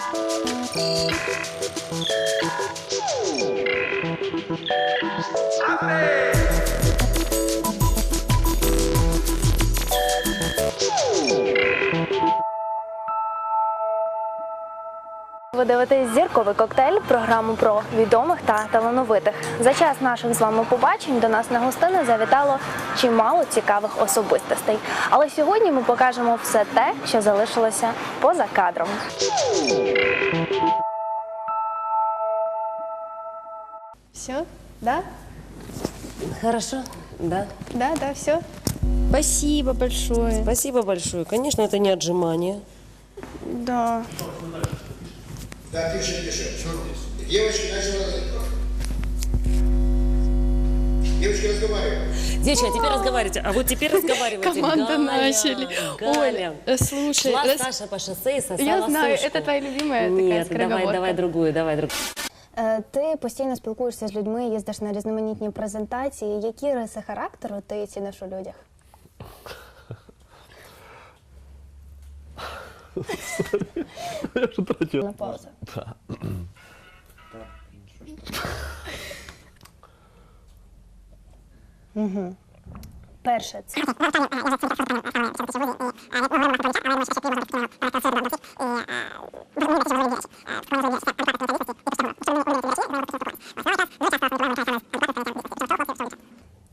안돼 Ви дивитесь зірковий коктейль, програму про відомих та талановитих. За час наших з вами побачень до нас на гостини завітало чимало цікавих особистостей. Але сьогодні ми покажемо все те, що залишилося поза кадром. Все, да? Хорошо, да. Да, да, все. Спасибо большое. Спасибо большое. Конечно, это не отжимание. Да. Да, пишем, пишем. Девочки, начала... Девочки, разговаривают. Девочки, а теперь разговаривайте. А вот теперь разговаривайте. Команда Галя, начали. Галя. Оля, э, слушай, Шла рас- Саша по шоссе и сосала я знаю, сушку. это твоя любимая Нет, такая давай, давай другую, давай другую. Е, Ти постійно спілкуєшся з людьми, їздиш на різноманітні презентації. Які риси характеру ти ціниш у людях? Я ж тратив. На паузу. Угу. Перше, це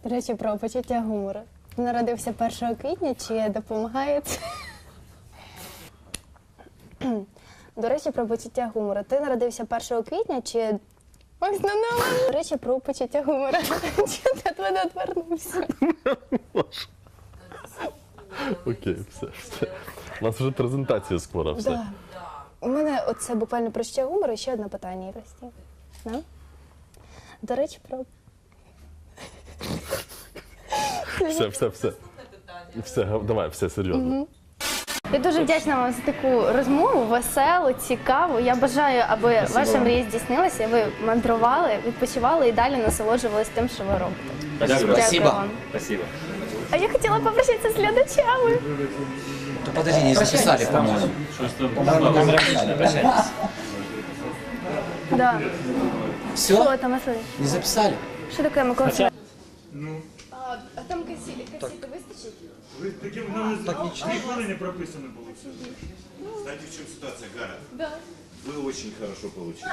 До речі, про почуття гумору. Народився 1 квітня, чи допомагає це? До речі, про почуття гумору. Ти народився 1 квітня, чи. Ось на До речі, про почуття гумору. Чи ти від мене відвернувся? Окей, все, все. У нас вже презентація скоро, все. Да. У мене оце буквально про почуття гумору і ще одне питання Ірості. Да? До речі, про. Все, все, все. Все, давай, все серйозно. Я дуже вдячна вам за таку розмову, веселу, цікаву. Я бажаю, аби ваша мрія здійснилася, ви мандрували, відпочивали і далі насолоджувалися тим, що ви робите. Дякую Спасибо. вам. Спасибо. А я хотіла попрощатися з глядачами. То подожди, не записали, по-моему. Да. Все? Що там, Василь? Не записали? Що таке, Микола? А, а там кассеты, кассеты выстачить? Ви такі в мене так хвилини прописано було. Знаете, в чем ситуация, Гара? Да. Вы очень хорошо получились.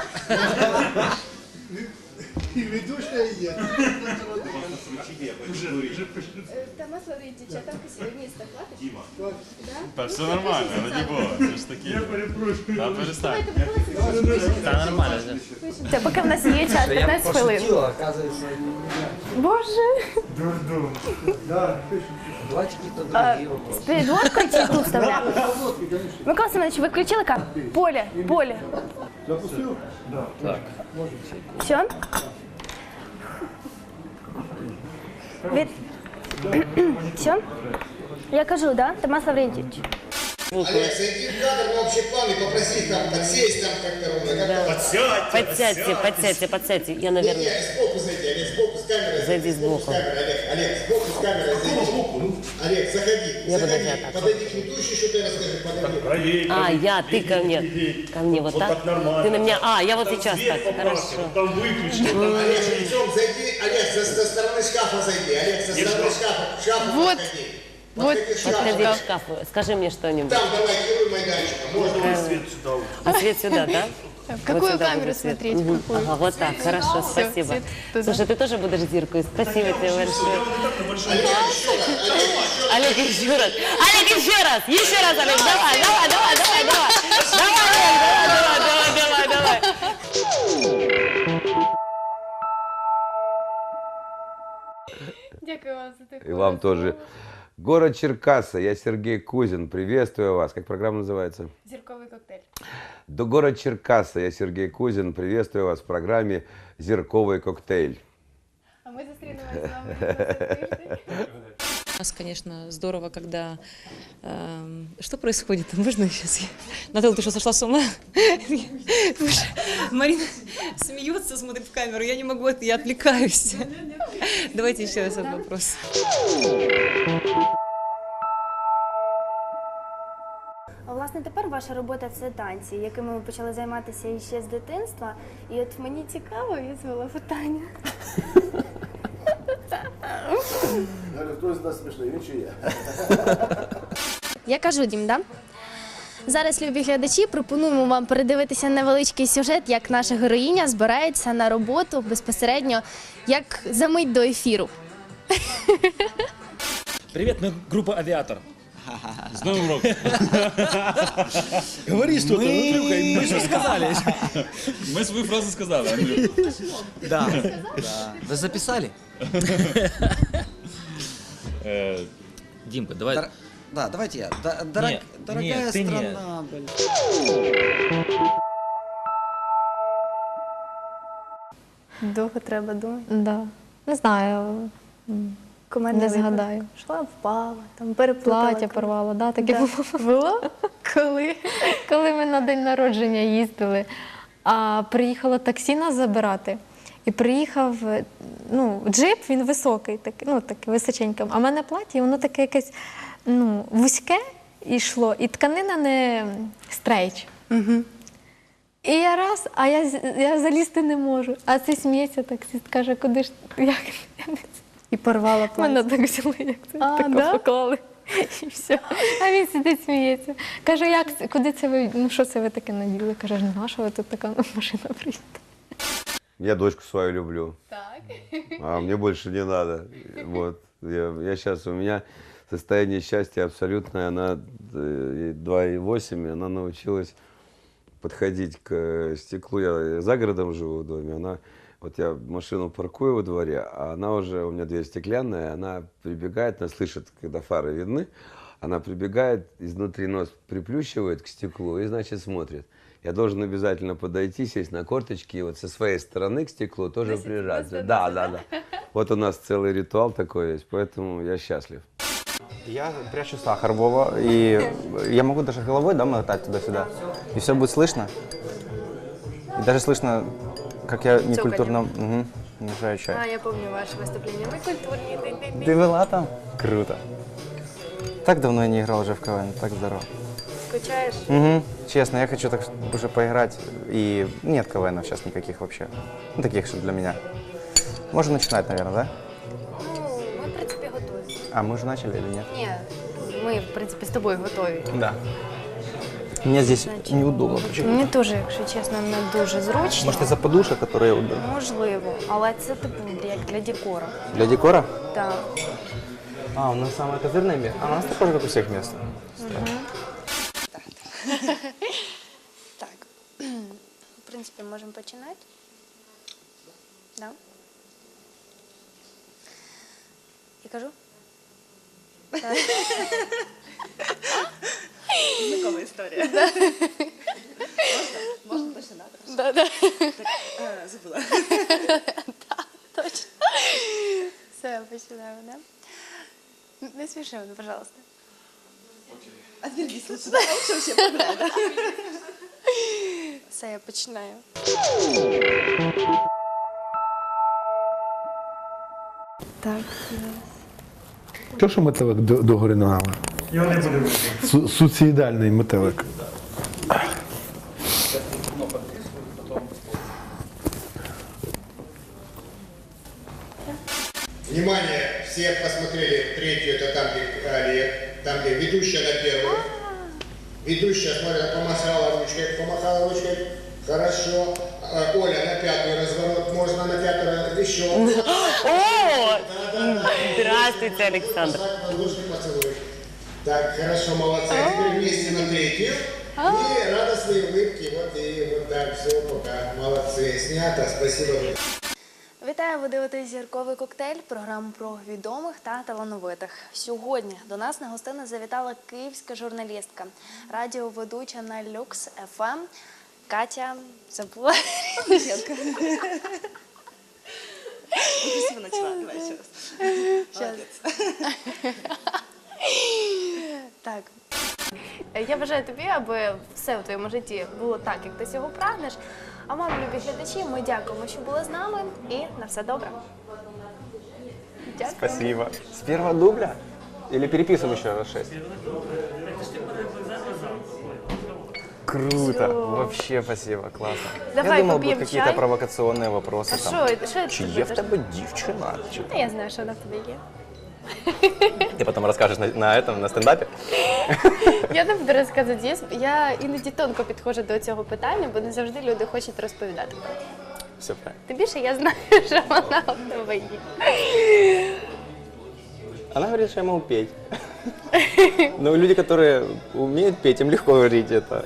И ведущая и я. Включите, я пойду курить. Э, Там, смотрите, что там кассеты вниз так хватит? Дима. Та все нормально, раді Бога. Це ж такі. Я перепрошую. Та перестань. Та нормально. Це поки в нас є час, 15 хвилин. оказывается. Боже. Давайте какие-то другие вопросы. З підводкою чи тут вставляти? Микола Семенович, ви включили камеру? Поле, поле. Запустил? Все? Від... Все? Я кажу, да? Тамас Лаврентьевич. Олег, зайди в кадр в общий план и попроси их там подсесть там как-то ровно. Как Подсядьте, подсядьте, подсядьте. Я, Не, наверное... сбоку зайди, Олег, сбоку с камерой. Зайди сбоку. С камерой, Олег, Олег, сбоку с камерой зайди. Олег, заходи, Я заходи. а так. Подойди к ведущей, что ты расскажи, подойди. А, я, ты ко мне. Ко мне вот так? Ты на меня... А, я вот сейчас так. Хорошо. Там виключно. Олег, зайди, Олег, со, со стороны шкафа зайди, Олег, со стороны шкафа, к шкафу Вот. подходи. Вот. Подходи к шкафу. Скажи мне что-нибудь. Там давай, керуй майданчиком, можно. А свет сюда, да? В какую сюда камеру смотреть? Какую? Ага, вот так, хорошо, спасибо. свет туда. Слушай, ты тоже будешь зиркой? Спасибо тебе большое. Олег, еще раз, Олег, еще раз. Еще раз. Олег, Олег. Давай, давай, давай, давай, давай. Давай, давай, давай, давай, давай. Дякую вам за такую И вам тоже. Город Черкасса, я Сергей Кузин, приветствую вас. Как программа называется? Зерковый коктейль. До город Черкасса, я Сергей Кузин, приветствую вас в программе «Зерковый коктейль». А мы зустрінемося з вами. У нас, конечно, здорово, когда... эм, что происходит? Можно сейчас? Я... Наталья, ты что, сошла с ума? Боже, Марина смеется, смотрит в камеру. Я не могу это, я отвлекаюсь. Давайте еще раз этот вопрос. Власне, власне, тепер ваша робота це танці, якими ви почали займатися іще з дитинства. І от мені цікаво, я звела питання. Галя, хто з нас смішний, він чи я? Я кажу дім, да? Зараз, любі глядачі, пропонуємо вам передивитися невеличкий сюжет, як наша героїня збирається на роботу безпосередньо як за мить до ефіру. Привет, мы группа «Авиатор». З Новим роком. Говори что-то, мы... мы же сказали. Ми свою фразу сказали, Андрюх. Да. Вы записали? Е, Димка, давай. Дор- Да, давайте я. Дорог- Не, Дорогая не, ты не. страна, блин. Довго треба думати. Да. Не знаю, Команда не згадаю. Йшла, впала, там переплутала. Плаття порвало, да, таке Да. було. Було? Коли? Коли ми на день народження їздили, а приїхало таксі нас забирати. І приїхав е, ну, джип, він високий, такий, ну такий височенький. А в мене плаття, воно таке якесь ну, вузьке йшло, і тканина не стрейч. Угу. І я раз, а я, я залізти не можу. А це сміється таксист, каже, куди ж як? І порвала Мене так взяли, як це А, тако да? поклали. І все. А він сидить сміється. Каже, як куди це ви? Ну що це ви таке наділи? Каже, ну на що ви тут така машина приїде? Я дочку свою люблю. Так. А мне больше не надо. Вот. Я, я сейчас, у меня состояние счастья абсолютное. Она э, ей 2,8, и она научилась подходить к э, стеклу. Я за городом живу в доме. Она, вот я машину паркую во дворе, а она уже, у меня дверь стеклянная, она прибегает, она слышит, когда фары видны, она прибегает, изнутри нос приплющивает к стеклу и, значит, смотрит. Я должен обязательно подойти, сесть на корточки и вот со своей стороны к стеклу тоже прижаться. Да, да, да. Вот у нас целый ритуал такой есть, поэтому я счастлив. Я прячу сахар, Вова, и я могу даже головой да, мотать туда-сюда, и все будет слышно. И даже слышно, как я некультурно угу, чай. А, я пам'ятаю ваше виступлення. Ми культурні. Дин-дин-дин. Ты была там? Круто. Так давно я не играл уже в КВН, так здорово. Скучаєш? Угу. Честно, я хочу так уже поиграть, и нет КВН сейчас никаких вообще, ну, таких, что для меня. Можно начинать, наверное, да? Ну, ми, в принципі, готові. А, мы уже начали или нет? Ні, ми, в принципі, з тобою готові. Да. Мне здесь неудобно почему Мені теж, якщо чесно, не дуже зручно. Может, из-за подушек, которые удобны? Можливо, але це типу як для декора. Для декора? Так. А, у нас самое козырное место. А у нас такое же, как у всех мест. Так. В принципі, можемо починати. Да? Я кажу? Знакома історія. Можна починати? Да, да. А, Забула. Точно. Все, починаємо, да? Не смеши мене, пожалуйста. Отвернись лучше? Лучше вообще. Все, я починаю. Так. То, що метелик до, до гори ногами? Його не буде. Су- суцидальний метелик. Внимание, все посмотрели третью, это там, где Олег, там, где ведущая на первую. Ведущая, смотри, она помахала ручкой, помахала ручкой. Хорошо. А, Оля, на пятый разворот, можно на раз- еще. О! Здравствуйте, Александр. Так, хорошо, молодцы. А теперь вместе на третью. И радостные улыбки. Вот и вот так, все, пока. Молодцы. Снято. Спасибо. Вітаю, ви дивитесь зірковий коктейль, програму про відомих та талановитих. Сьогодні до нас на гостину завітала київська журналістка, радіоведуча на Люкс ФМ Катя забула. Давай. Так. Я бажаю тобі, аби все у твоєму житті було так, як ти цього прагнеш. А вам, любі глядачі, ми дякуємо, що були з нами, і на все добре. Дякую. Спасибо. С первого дубля? Или переписываем еще раз шесть? Круто, Всё. вообще спасибо, классно. Давай я думал, попьем будут какие-то чай. провокационные вопросы. А там. що, що ти Чи є в будеш? тебе дівчина? Чи- Та Я знаю, що вона в тебе є. Ти потім розкажеш на, на, этом, на стендапі? Я не буду розказувати. Я, я іноді тонко підходжу до цього питання, бо не завжди люди хочуть розповідати. Все правильно. Тим більше я знаю, що вона є. Она говорит, что я могу петь. Но люди, которые умеют петь, им легко говорить это.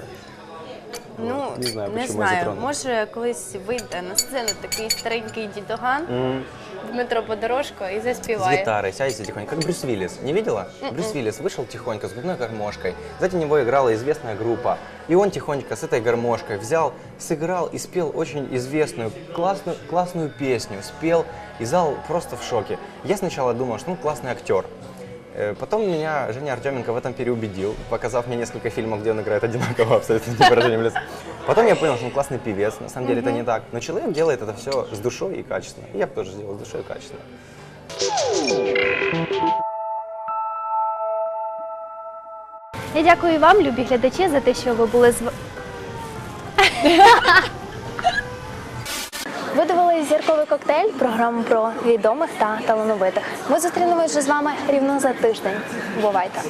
Ну, Не знаю, не почему я знаю. Може, колись вийде на сцену такий старенький дідоган М. Дмитро Подорожко і С заспіває. гитарой, сядете тихонько, как Брюс Виллис. Не видела? Мгм. Брюс Виллис вышел тихонько с губной гармошкой. Сзади него играла известная группа. И он тихонько с этой гармошкой взял, сыграл и спел очень известную, классную, классную песню. Спел, и зал просто в шоке. Я сначала думал, что он классный актер. Э, Потом меня Женя Артеменко в этом переубедил, показав мне несколько фильмов, где он играет одинаково абсолютно с выражением лица. Потом я понял, что он классный певец, на самом деле это Мгм. не так. Но человек делает это все с душой и качественно. И я бы тоже сделал с душой и качественно. Я дякую вам, любі глядачі, за те, що ви були з. Ви дивились зірковий коктейль, програму про відомих та талановитих. Ми зустрінемось вже з вами рівно за тиждень. Бувайте!